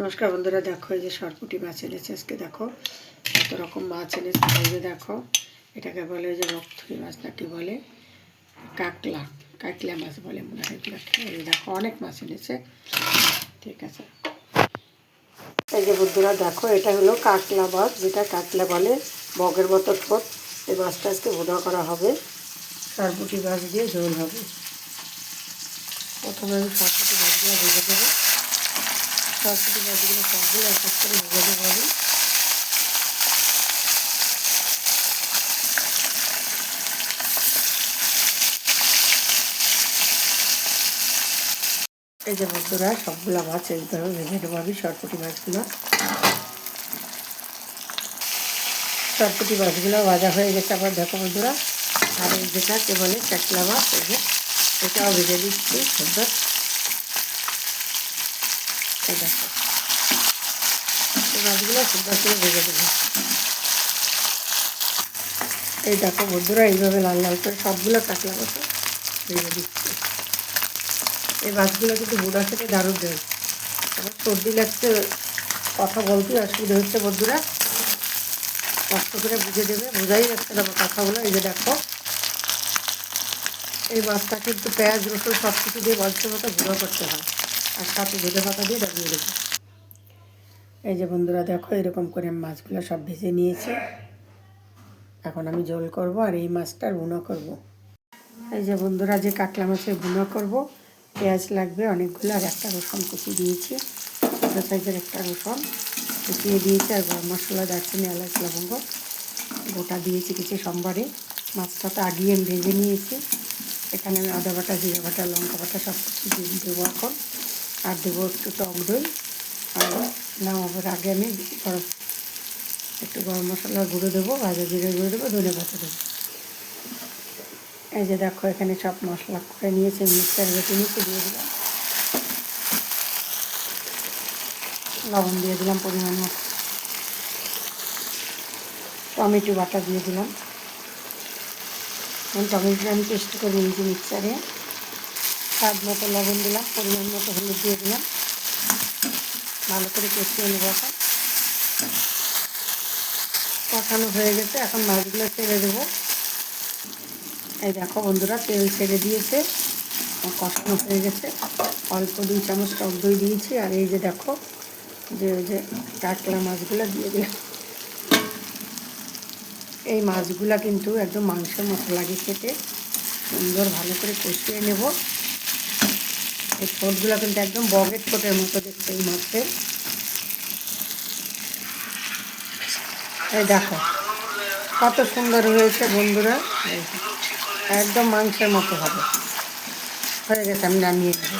নমস্কার বন্ধুরা, দেখো এই যে সরপুটি মাছ এনেছে, আজকে দেখো কত রকম মাছ এনেছে যে দেখো, এটাকে বলে যে রক্তই মাছ না কি বলে? কাকলা কাকলা মাছ বলে মনে হয় এই দেখো, অনেক মাছ এনেছে। ঠিক আছে। এই যে বন্ধুরা, দেখো, এটা হলো কাকলা মাছ, যেটা কাকলা বলে বগের মতো ঠোঁট। এই মাছটা আজকে ভোনা করা হবে। সরপুটি মাছ দিয়ে ঝোল হবে। প্রথমে আমি সরপুটি মাছগুলো ভেজে দেবো সরস্বতী মাছগুলো সবগুলো এক এক করে ভেজে দেবো এই যে বন্ধুরা, সবগুলো মাছ এইভাবে ভেজে দেবো আমি, সরপুটি মাছগুলো। সরপুটি মাছগুলো ভাজা হয়ে গেছে আবার দেখো বন্ধুরা। আর এই যেটা কে বলে, কাতলা মাছ, এই যে এটাও ভেজে দিচ্ছি সুন্দর। এই দেখো সুন্দর করে ভেজে দেবো। এই দেখো বন্ধুরা, এইভাবে লাল লাল করে সবগুলো কাতলা মতো ভেজে দিচ্ছি। এই মাছগুলো কিন্তু বুড়া খেতে দারুণ দেয় আমার সর্দি লাগছে, কথা বলতে অসুবিধা হচ্ছে বন্ধুরা। কষ্ট করে বুঝে দেবে, বোঝাই যাচ্ছে না আমার কথাগুলো। এই যে দেখো, এই মাছটা কিন্তু পেঁয়াজ, রসুন সব কিছু দিয়ে মাংসের মতো গুঁড়ো করতে হয়। আর সাথে ধনে পাতা দিয়ে ডাবিয়ে দেবো এই যে বন্ধুরা দেখো, এরকম করে মাছগুলো সব ভেজে নিয়েছি। এখন আমি ঝোল করব আর এই মাছটার বুনো করব। এই যে বন্ধুরা, যে কাতলা মাছের বুনো করব, পেঁয়াজ লাগবে অনেকগুলো আর একটা রসুন কুচি দিয়েছি। ছোটো সাইজের একটা রসুন কুচিয়ে দিয়েছি আর গরম মশলা, দারচিনি, এলাচ, লবঙ্গ গোটা দিয়েছি কিছু সোমবারে। মাছটা তো আগিয়ে ভেজে নিয়েছি। এখানে আমি আদা বাটা, জিরা বাটা, লঙ্কা বাটা সব কিছু দিয়ে দেবো এখন। আর দেবো একটু টক দই। আর নামাবার আগে আমি গরম একটু গরম মশলা গুঁড়ো দেবো, ভাজা জিরে গুঁড়ো দেবো, ধনে পাতা দেবো। এই যে দেখো, এখানে সব মশলা করে নিয়েছি, মিক্সার বেটে নিয়েছি, দিয়ে দিলাম। লবণ দিয়ে দিলাম পরিমাণ মতো। টমেটো বাটা দিয়ে দিলাম। টমেটোটা আমি টেস্ট করে নিয়েছি মিক্সারে। স্বাদ মতো লবণ দিলাম, পরিমাণ মতো হলুদ দিয়ে দিলাম। ভালো করে কষিয়ে নেব এখন। কষানো হয়ে গেছে, এখন মাছগুলো ছেড়ে দেবো। এই দেখো বন্ধুরা, তেল ছেড়ে দিয়েছে কষানো হয়ে গেছে। অল্প দুই চামচ টক দই দিয়েছি, আর এই যে দেখো, যে ওই যে কাতলা মাছগুলো দিয়ে দিলাম। এই মাছগুলো কিন্তু একদম মাংসের মতো লাগে খেতে। সুন্দর ভালো করে কষিয়ে নেব। এই ঠোঁটগুলো কিন্তু একদম বগের ঠোঁটের মতো দেখতে এই মাছের এই দেখো, কত সুন্দর হয়েছে বন্ধুরা। একদম মাংসের মতো হবে। হয়ে গেছে, আমি নামিয়ে নেব।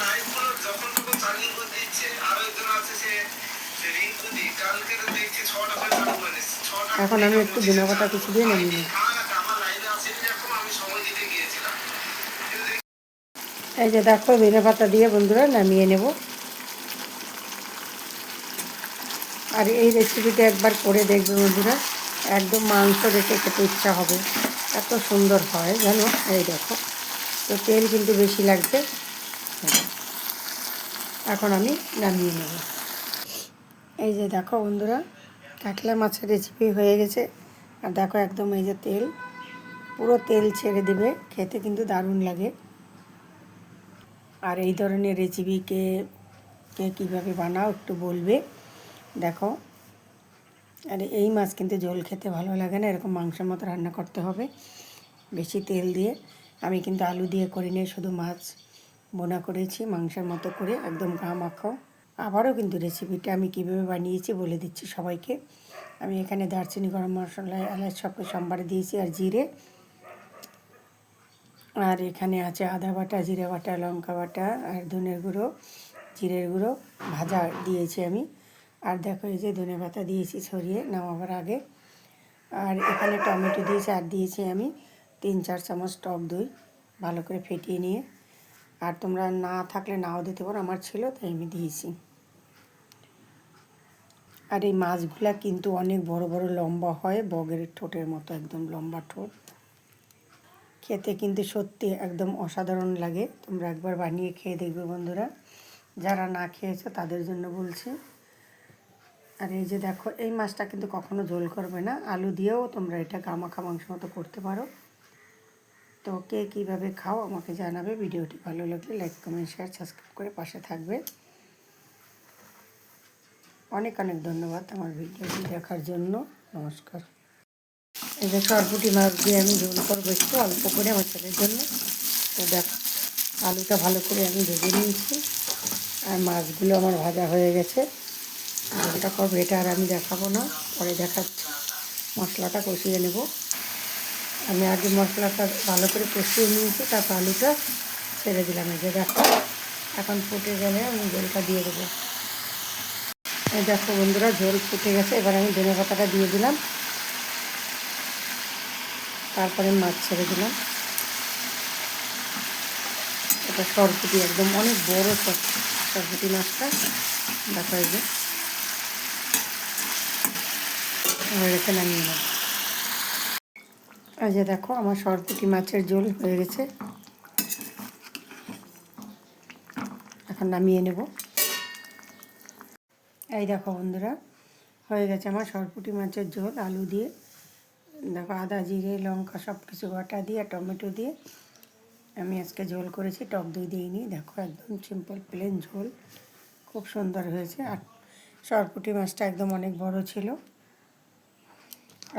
এখন আমি একটু বিনা কথা কিছু দিয়ে নামিয়ে নেব। এই যে দেখো বেলে পাতা দিয়ে বন্ধুরা নামিয়ে নেব। আর এই রেসিপিটা একবার করে দেখবে বন্ধুরা। একদম মাংস রেখে খেতে ইচ্ছা হবে। এত সুন্দর হয়, জানো? এই দেখো। তো তেল কিন্তু বেশি লাগবে। এখন আমি নামিয়ে নেব। এই যে দেখো বন্ধুরা, কাতলা মাছের রেসিপি হয়ে গেছে। আর দেখো একদম এই যে তেল। পুরো তেল ছেড়ে দেবে। খেতে কিন্তু দারুণ লাগে। আর এই ধরনের রেসিপিকে কে কে কীভাবে বানাও একটু বলবে। দেখো, আর এই মাছ কিন্তু ঝোল খেতে ভালো লাগে না, এরকম মাংসের মতো রান্না করতে হবে। বেশি তেল দিয়ে। আমি কিন্তু আলু দিয়ে করি করিনি, শুধু মাছ বোনা করেছি, মাংসের মতো করে একদম গা মাখাও আবারও কিন্তু রেসিপিটা আমি কীভাবে বানিয়েছি বলে দিচ্ছি সবাইকে। আমি এখানে দারচিনি, গরম মশলা, এলাচ সব সম্বারে দিয়েছি আর জিরে। আর এখানে আছে আদা বাটা, জিরে বাটা, লঙ্কা বাটা আর ধনের গুঁড়ো, জিরের গুঁড়ো ভাজা দিয়েছি আমি। আর দেখো এই যে ধনে পাতা দিয়েছি ছড়িয়ে নামাবার আগে। আর এখানে টমেটো দিয়েছি আর দিয়েছি আমি, তিন, চার চামচ টক দই ভালো করে ফেটিয়ে নিয়ে। আর তোমরা না থাকলে নাও দিতে পারো, আমার ছিল তাই আমি দিয়েছি। আর এই মাছগুলা কিন্তু অনেক বড় বড় লম্বা হয়, বগের ঠোঁটের মতো, একদম লম্বা ঠোঁট। খেতে কিন্তু সত্যি একদম অসাধারণ লাগে। তোমরা একবার বানিয়ে খেয়ে দেখবে বন্ধুরা। যারা না খেয়েছো তাদের জন্য বলছি। আর এই যে দেখো, এই মাছটা কিন্তু কখনো ঝোল করবে না। আলু দিয়েও তোমরা এটা গামাখা মাংস মতো করতে পারো। তো কে কীভাবে খাও আমাকে জানাবে। ভিডিওটি ভালো লাগলে লাইক, কমেন্ট, শেয়ার, সাবস্ক্রাইব করে পাশে থাকবে। অনেক অনেক ধন্যবাদ আমার ভিডিওটি দেখার জন্য। নমস্কার। এই যে সরপুটি মাছ দিয়ে আমি ঝোল করব একটু, অল্প করে আমার ছেলের জন্য। তো দেখ, আলুটা ভালো করে আমি ভেজে নিয়েছি। আর মাছগুলো আমার ভাজা হয়ে গেছে। ঝোলটা করব এটা আর আমি দেখাবো না, পরে দেখাচ্ছি। মশলাটা কষিয়ে নেব। আমি আগে মশলাটা ভালো করে কষিয়ে নিয়েছি, তারপর আলুটা ছেড়ে দিলাম। এই যে দেখো, এখন ফুটে গেলে আমি ঝোলটা দিয়ে দেবো। এই দেখো বন্ধুরা, ঝোল ফুটে গেছে। এবার আমি ধনে পাতাটা দিয়ে দিলাম। তারপরে মাছ ছেড়ে দিলাম। এটা সরপুটি একদম অনেক বড় সর সরপুটি মাছটা। দেখো এই যে হয়ে গেছে নামিয়ে এই যে দেখো, আমার সরপুটি মাছের ঝোল হয়ে গেছে। এখন নামিয়ে নেব। এই দেখো বন্ধুরা, হয়ে গেছে আমার সরপুটি মাছের ঝোল, আলু দিয়ে। দেখো আদা, জিরে, লঙ্কা সব কিছু বাটা দিয়ে, টমেটো দিয়ে আমি আজকে ঝোল করেছি, টক দই দিইনি দেখো একদম সিম্পল প্লেন ঝোল। খুব সুন্দর হয়েছে। আর সরপুটি মাছটা একদম অনেক বড় ছিল।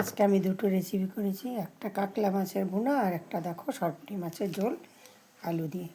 আজকে আমি দুটো রেসিপি করেছি। একটা কাতলা মাছের ভুনা আর একটা দেখো সরপুটি মাছের ঝোল, আলু দিয়ে।